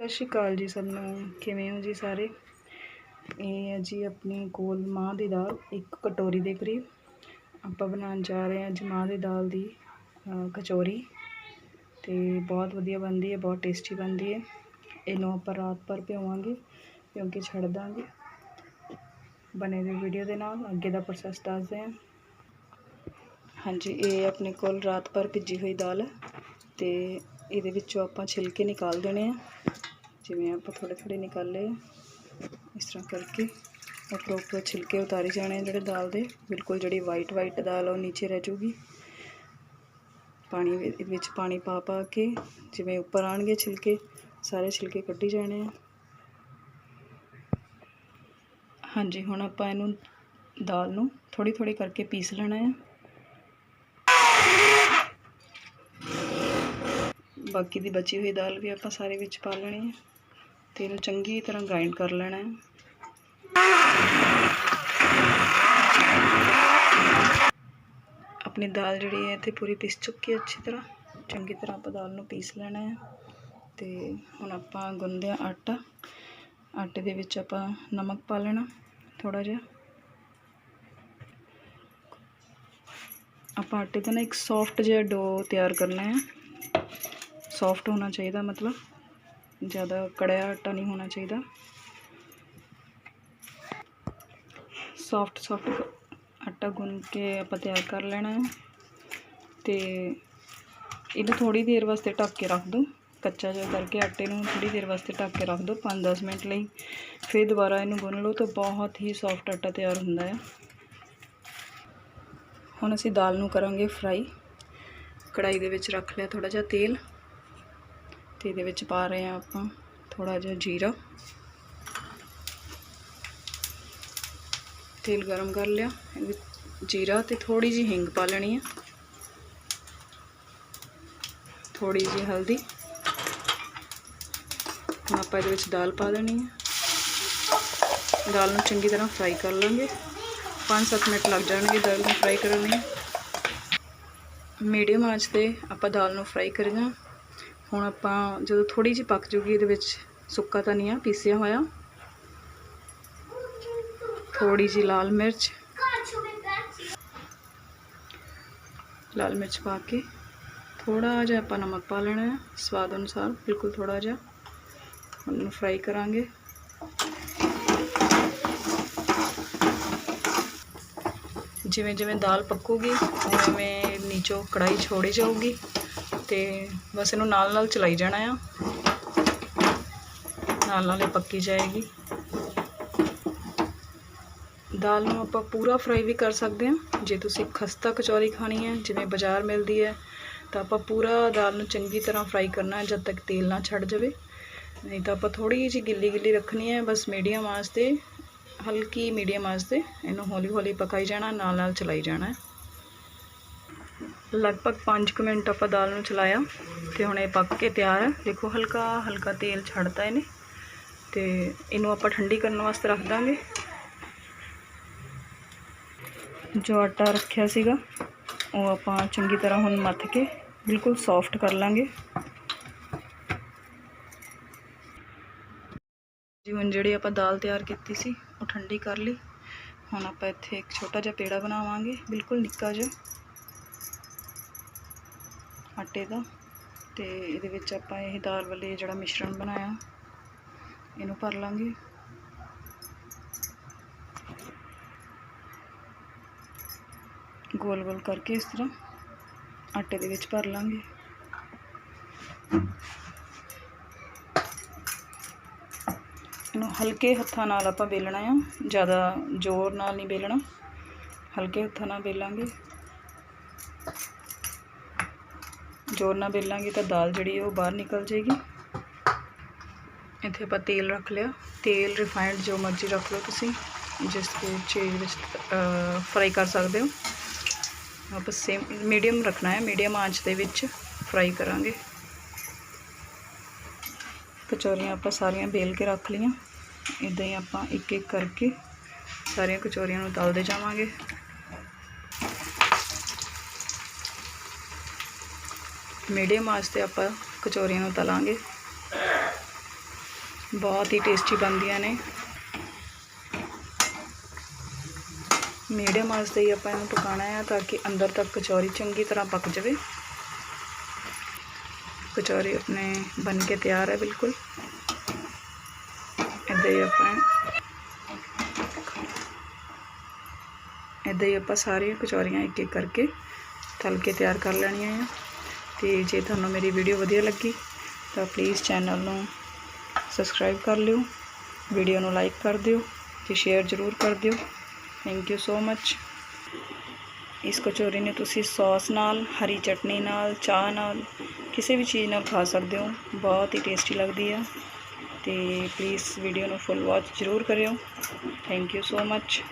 ਸਤਿ ਸ਼੍ਰੀ ਅਕਾਲ ਜੀ ਸਭ ਨੂੰ। ਕਿਵੇਂ ਹੋ ਜੀ ਸਾਰੇ? ਇਹ ਹੈ ਜੀ ਆਪਣੇ ਕੋਲ ਮਾਂ ਦੀ ਦਾਲ, ਇੱਕ ਕਟੋਰੀ ਦੇ ਕਰੀਬ। ਆਪਾਂ ਬਣਾਉਣ ਜਾ ਰਹੇ ਹਾਂ ਜੀ ਮਾਂ ਦੀ ਦਾਲ ਦੀ ਕਚੋਰੀ ਕਚੌਰੀ। ਤੇ ਬਹੁਤ ਵਧੀਆ ਬਣਦੀ ਹੈ, ਬਹੁਤ ਟੇਸਟੀ ਬਣਦੀ ਹੈ। ਇਹਨੂੰ ਆਪਾਂ ਰਾਤ ਭਰ ਭਿਓਵਾਂਗੇ ਕਿਉਂਕਿ ਛੱਡ ਦਾਂਗੇ। ਬਣੇ ਹੋਏ ਵੀਡੀਓ ਦੇ ਨਾਲ, ਅੱਗੇ ਦਾ ਪ੍ਰੋਸੈਸ ਦੱਸਦੇ ਹਾਂ। ਹਾਂਜੀ, ਇਹ ਆਪਣੇ ਕੋਲ ਰਾਤ ਭਰ ਭਿੱਜੀ ਹੋਈ ਦਾਲ ਹੈ। ਤੇ ਇਹਦੇ ਵਿੱਚੋਂ ਆਪਾਂ ਛਿਲਕੇ ਨਿਕਾਲ ਦੇਣੇ ਆ। ਜਿਵੇਂ ਆਪਾਂ ਥੋੜੇ ਥੋੜੇ ਨਿਕਾਲੇ ਆ ਇਸ ਤਰ੍ਹਾਂ ਕਰਕੇ ਉੱਪਰੋਂ ਉੱਪਰ ਛਿਲਕੇ ਉਤਾਰੀ ਜਾਣੇ ਆ ਜਿਹੜੇ ਦਾਲ ਦੇ। ਬਿਲਕੁਲ ਜਿਹੜੀ ਵਾਈਟ ਵਾਈਟ ਦਾਲ ਆ ਉਹ ਨੀਚੇ ਰਹਿ ਜੂਗੀ ਪਾਣੀ ਵਿੱਚ ਪਾਣੀ ਪਾ ਪਾ ਕੇ ਜਿਵੇਂ ਉੱਪਰ ਆਣਗੇ ਛਿਲਕੇ, ਸਾਰੇ ਛਿਲਕੇ ਕੱਢੀ ਜਾਣੇ ਆ। ਹਾਂਜੀ, ਹੁਣ ਆਪਾਂ ਇਹਨੂੰ ਦਾਲ ਨੂੰ ਥੋੜੀ ਥੋੜੀ ਕਰਕੇ ਪੀਸ ਲੈਣਾ ਹੈ ਬਾਕੀ ਦੀ ਬਚੀ ਹੋਈ ਦਾਲ ਵੀ ਆਪਾਂ ਸਾਰੇ ਵਿੱਚ ਪਾ ਲੈਣੀ ਹੈ ਤੇ ਇਹਨੂੰ ਚੰਗੀ ਤਰ੍ਹਾਂ ਗ੍ਰਾਈਂਡ ਕਰ ਲੈਣਾ ਹੈ। ਆਪਣੀ ਦਾਲ ਜਿਹੜੀ ਹੈ ਇੱਥੇ ਪੂਰੀ ਪਿਸ ਚੁੱਕੀ ਹੈ ਅੱਛੀ ਤਰ੍ਹਾਂ। ਚੰਗੀ ਤਰ੍ਹਾਂ ਆਪਾਂ ਦਾਲ ਨੂੰ ਪੀਸ ਲੈਣਾ ਹੈ। ਤੇ ਹੁਣ ਆਪਾਂ ਗੁੰਨਦੇ ਹਾਂ ਆਟਾ। ਆਟੇ ਦੇ ਵਿੱਚ ਆਪਾਂ ਨਮਕ ਪਾ ਲੈਣਾ ਥੋੜਾ ਜਿਹਾ। ਆਪਾਂ ਆਟੇ ਦਾ ਨਾ ਇੱਕ ਸੌਫਟ ਜਿਹਾ ਡੋ ਤਿਆਰ ਕਰਨਾ ਹੈ। ਸੌਫਟ ਹੋਣਾ ਚਾਹੀਦਾ ਮਤਲਬ। ज़्यादा कड़ाया आटा नहीं होना चाहिए ਸੌਫਟ ਸੌਫਟ ਆਟਾ ਗੁੰਨ ਕੇ ਆਪਾਂ ਤਿਆਰ ਕਰ ਲੈਣਾ ਹੈ ਤੇ ਇਹਨੂੰ ਥੋੜੀ ਦੇਰ ਵਾਸਤੇ ਢੱਕ ਕੇ ਰੱਖ ਦਿਓ ਕੱਚਾ ਜਿਹਾ ਕਰਕੇ ਆਟੇ ਨੂੰ ਥੋੜੀ ਦੇਰ ਵਾਸਤੇ ਢੱਕ ਕੇ ਰੱਖ ਦਿਓ 5-10 ਮਿੰਟ ਲਈ ਫਿਰ ਦੁਬਾਰਾ ਇਹਨੂੰ ਗੁੰਨ ਲਓ ਤਾਂ ਬਹੁਤ ਹੀ ਸੌਫਟ ਆਟਾ ਤਿਆਰ ਹੁੰਦਾ ਹੈ ਹੁਣ ਅਸੀਂ ਦਾਲ ਨੂੰ ਕਰਾਂਗੇ ਫਰਾਈ ਕੜਾਈ ਦੇ ਵਿੱਚ ਰੱਖ ਲਿਆ ਥੋੜਾ ਜਿਹਾ ਤੇਲ ਤੇ ਇਹਦੇ ਵਿੱਚ ਪਾ ਰਹੇ ਆ ਆਪਾਂ ਥੋੜਾ ਜਿਹਾ ਜੀਰਾ। ਤੇਲ ਗਰਮ ਕਰ ਲਿਆ, ਇਹਦੇ ਵਿੱਚ ਜੀਰਾ ਤੇ ਥੋੜੀ ਜਿਹੀ ਹਿੰਗ ਪਾ ਲੈਣੀ ਹੈ ਥੋੜੀ ਜਿਹੀ ਹਲਦੀ। ਹੁਣ ਆਪਾਂ ਇਹਦੇ ਵਿੱਚ ਦਾਲ ਪਾ ਦੇਣੀ ਹੈ ਦਾਲ ਨੂੰ ਚੰਗੀ ਤਰ੍ਹਾਂ ਫਰਾਈ ਕਰ ਲਾਂਗੇ। 5-7 ਮਿੰਟ ਲੱਗ ਜਾਣਗੇ ਦਾਲ ਨੂੰ ਫਰਾਈ ਕਰਨ ਲਈ ਮੀਡੀਅਮ ਆਂਚ ਤੇ ਆਪਾਂ ਦਾਲ ਨੂੰ ਫਰਾਈ ਕਰਨਾ ਹੁਣ ਆਪਾਂ ਜਦੋਂ ਥੋੜੀ ਜਿਹੀ ਪੱਕ ਜੂਗੀ ਇਹਦੇ ਵਿੱਚ, ਸੁੱਕਾ ਧਨੀਆ ਪੀਸਿਆ ਹੋਇਆ। ਥੋੜੀ ਜਿਹੀ ਲਾਲ ਮਿਰਚ। ਲਾਲ ਮਿਰਚ ਪਾ ਕੇ ਥੋੜਾ ਜਿਹਾ ਆਪਾਂ ਨਮਕ ਪਾ ਲੈਣਾ ਹੈ। ਸਵਾਦ ਅਨੁਸਾਰ ਬਿਲਕੁਲ ਥੋੜਾ ਜਿਹਾ। ਉਹਨੂੰ ਫਰਾਈ ਕਰਾਂਗੇ। ਜਿਵੇਂ ਜਿਵੇਂ ਦਾਲ ਪੱਕੂਗੀ ਉਵੇਂ ਨੀਚੋਂ ਕੜਾਈ ਛੋੜੀ ਜਾਊਗੀ। ਤੇ ਬਸ ਇਹਨੂੰ ਨਾਲ ਨਾਲ ਚਲਾਈ ਜਾਣਾ ਆ। ਨਾਲ ਨਾਲ ਇਹ ਪੱਕੀ ਜਾਏਗੀ। ਦਾਲ ਨੂੰ ਆਪਾਂ ਪੂਰਾ ਫਰਾਈ ਵੀ ਕਰ ਸਕਦੇ ਹਾਂ। ਜੇ ਤੁਸੀਂ ਖਸਤਾ ਕਚੌਰੀ ਖਾਣੀ ਹੈ, ਜਿਵੇਂ ਬਾਜ਼ਾਰ ਮਿਲਦੀ ਹੈ, ਤਾਂ ਆਪਾਂ ਪੂਰਾ ਦਾਲ ਨੂੰ ਚੰਗੀ ਤਰ੍ਹਾਂ ਫਰਾਈ ਕਰਨਾ ਹੈ, ਜਦ ਤੱਕ ਤੇਲ ਨਾ ਛੱਡ ਜਾਵੇ। ਨਹੀਂ ਤਾਂ ਆਪਾਂ ਥੋੜੀ ਜਿਹੀ ਗਿੱਲੀ ਗਿੱਲੀ ਰੱਖਣੀ ਹੈ, ਬਸ ਮੀਡੀਅਮ ਆਂਚ ਤੇ, ਹਲਕੀ ਮੀਡੀਅਮ ਆਂਚ ਤੇ ਇਹਨੂੰ ਹੌਲੀ ਹੌਲੀ ਪਕਾਈ ਜਾਣਾ, ਨਾਲ ਨਾਲ ਚਲਾਈ ਜਾਣਾ ਹੈ। ਲਗਭਗ 5 ਮਿੰਟ ਆਪਾਂ ਦਾਲ ਨੂੰ ਚਲਾਇਆ ਤੇ ਹੁਣ ਇਹ ਪੱਕ ਕੇ ਤਿਆਰ ਹੈ ਦੇਖੋ ਹਲਕਾ ਹਲਕਾ ਤੇਲ ਛੱਡਦਾ ਇਹਨੇ ਤੇ ਇਹਨੂੰ ਆਪਾਂ ਠੰਡੀ ਕਰਨ ਵਾਸਤੇ ਰੱਖ ਦਾਂਗੇ। ਜੋ ਆਟਾ ਰੱਖਿਆ ਸੀਗਾ, ਉਹ ਆਪਾਂ ਚੰਗੀ ਤਰ੍ਹਾਂ ਹੁਣ ਮੱਥ ਕੇ ਬਿਲਕੁਲ ਸੌਫਟ ਕਰ ਲਾਂਗੇ। ਜੀ, ਹੁਣ ਜਿਹੜੀ ਆਪਾਂ ਦਾਲ ਤਿਆਰ ਕੀਤੀ ਸੀ, ਉਹ ਠੰਡੀ ਕਰ ਲਈ। ਹੁਣ ਆਪਾਂ ਇੱਥੇ ਇੱਕ ਛੋਟਾ ਜਿਹਾ ਪੇੜਾ ਬਣਾਵਾਂਗੇ, ਬਿਲਕੁਲ ਨਿੱਕਾ ਜਿਹਾ। ਆਟੇ ਦਾ ਤੇ ਇਹਦੇ ਵਿੱਚ ਆਪਾਂ ਇਹ ਦਾਲ ਵਾਲੇ ਜਿਹੜਾ ਮਿਸ਼ਰਣ ਬਣਾਇਆ, ਇਹਨੂੰ ਭਰ ਲਾਂਗੇ। ਗੋਲ ਗੋਲ ਕਰਕੇ ਇਸ ਤਰ੍ਹਾਂ ਆਟੇ ਦੇ ਵਿੱਚ ਭਰ ਲਾਂਗੇ। ਇਹਨੂੰ ਹਲਕੇ ਹੱਥਾਂ ਨਾਲ ਆਪਾਂ ਵੇਲਣਾ ਆ, ਜ਼ਿਆਦਾ ਜ਼ੋਰ ਨਾਲ ਨਹੀਂ ਵੇਲਣਾ। ਹਲਕੇ ਹੱਥਾਂ ਨਾਲ ਵੇਲਾਂਗੇ। ਜ਼ੋਰ ਨਾਲ ਵੇਲਾਂਗੇ ਤਾਂ ਦਾਲ ਜਿਹੜੀ ਉਹ ਬਾਹਰ ਨਿਕਲ ਜਾਏਗੀ। ਇੱਥੇ ਆਪਾਂ ਤੇਲ ਰੱਖ ਲਿਆ। ਤੇਲ ਰਿਫਾਈਨਡ ਜੋ ਮਰਜ਼ੀ ਰੱਖ ਲਓ ਤੁਸੀਂ। ਜਿਸ ਦੇ ਚੀਜ਼ ਵਿੱਚ ਫਰਾਈ ਕਰ ਸਕਦੇ ਹੋ। ਆਪਾਂ ਸੇਮ ਮੀਡੀਅਮ ਰੱਖਣਾ ਹੈ। ਮੀਡੀਅਮ ਆਂਚ ਦੇ ਵਿੱਚ ਫਰਾਈ ਕਰਾਂਗੇ। ਕਚੌਰੀਆਂ ਆਪਾਂ ਸਾਰੀਆਂ ਬੇਲ ਕੇ ਰੱਖ ਲਈਆਂ। ਇਦਾਂ ਹੀ ਆਪਾਂ ਇੱਕ ਇੱਕ ਕਰਕੇ ਸਾਰੀਆਂ ਕਚੌਰੀਆਂ ਨੂੰ ਤਲਦੇ ਜਾਵਾਂਗੇ। ਮੀਡੀਅਮ ਆਂਚ ਤੇ ਆਪਾਂ ਕਚੌਰੀਆਂ ਨੂੰ ਤਲਾਂਗੇ। ਬਹੁਤ ਹੀ ਟੇਸਟੀ ਬਣਦੀਆਂ ਨੇ। ਮੀਡੀਅਮ ਆਂਚ ਤੇ ਹੀ ਆਪਾਂ ਇਹਨੂੰ ਪਕਾਉਣਾ ਹੈ ਤਾਂ ਕਿ ਅੰਦਰ ਤੱਕ ਕਚੌਰੀ ਚੰਗੀ ਤਰ੍ਹਾਂ ਪੱਕ ਜਾਵੇ। ਕਚੌਰੀ ਆਪਣੇ ਬਣ ਕੇ ਤਿਆਰ ਹੈ ਬਿਲਕੁਲ। ਇੱਦਾਂ ਹੀ ਆਪਾਂ ਇੱਦਾਂ ਹੀ ਆਪਾਂ ਸਾਰੀਆਂ ਕਚੌਰੀਆਂ ਇੱਕ ਇੱਕ ਕਰਕੇ ਤਲ ਕੇ ਤਿਆਰ ਕਰ ਲੈਣੀਆਂ ਆ। ਤੇ ਜੇ ਤੁਹਾਨੂੰ ਮੇਰੀ ਵੀਡੀਓ ਵਧੀਆ ਲੱਗੀ, ਤਾਂ ਪਲੀਜ਼ ਚੈਨਲ ਨੂੰ ਸਬਸਕ੍ਰਾਈਬ ਕਰ ਲਿਓ ਵੀਡੀਓ ਨੂੰ ਲਾਈਕ ਕਰ ਦਿਓ ਤੇ ਸ਼ੇਅਰ ਜ਼ਰੂਰ ਕਰ ਦਿਓ। ਥੈਂਕ ਯੂ ਸੋ ਮੱਚ ਇਸ ਕਚੋਰੀ ਨੂੰ ਤੁਸੀਂ ਸੌਸ ਨਾਲ, ਹਰੀ ਚਟਨੀ ਨਾਲ, ਚਾਹ ਨਾਲ, ਕਿਸੇ ਵੀ ਚੀਜ਼ ਨਾਲ ਖਾ ਸਕਦੇ ਹੋ। ਬਹੁਤ ਹੀ ਟੇਸਟੀ ਲੱਗਦੀ ਆ। ਤੇ ਪਲੀਜ਼ ਵੀਡੀਓ ਨੂੰ ਫੁੱਲ ਵਾਚ ਜ਼ਰੂਰ ਕਰਿਓ। Thank you so much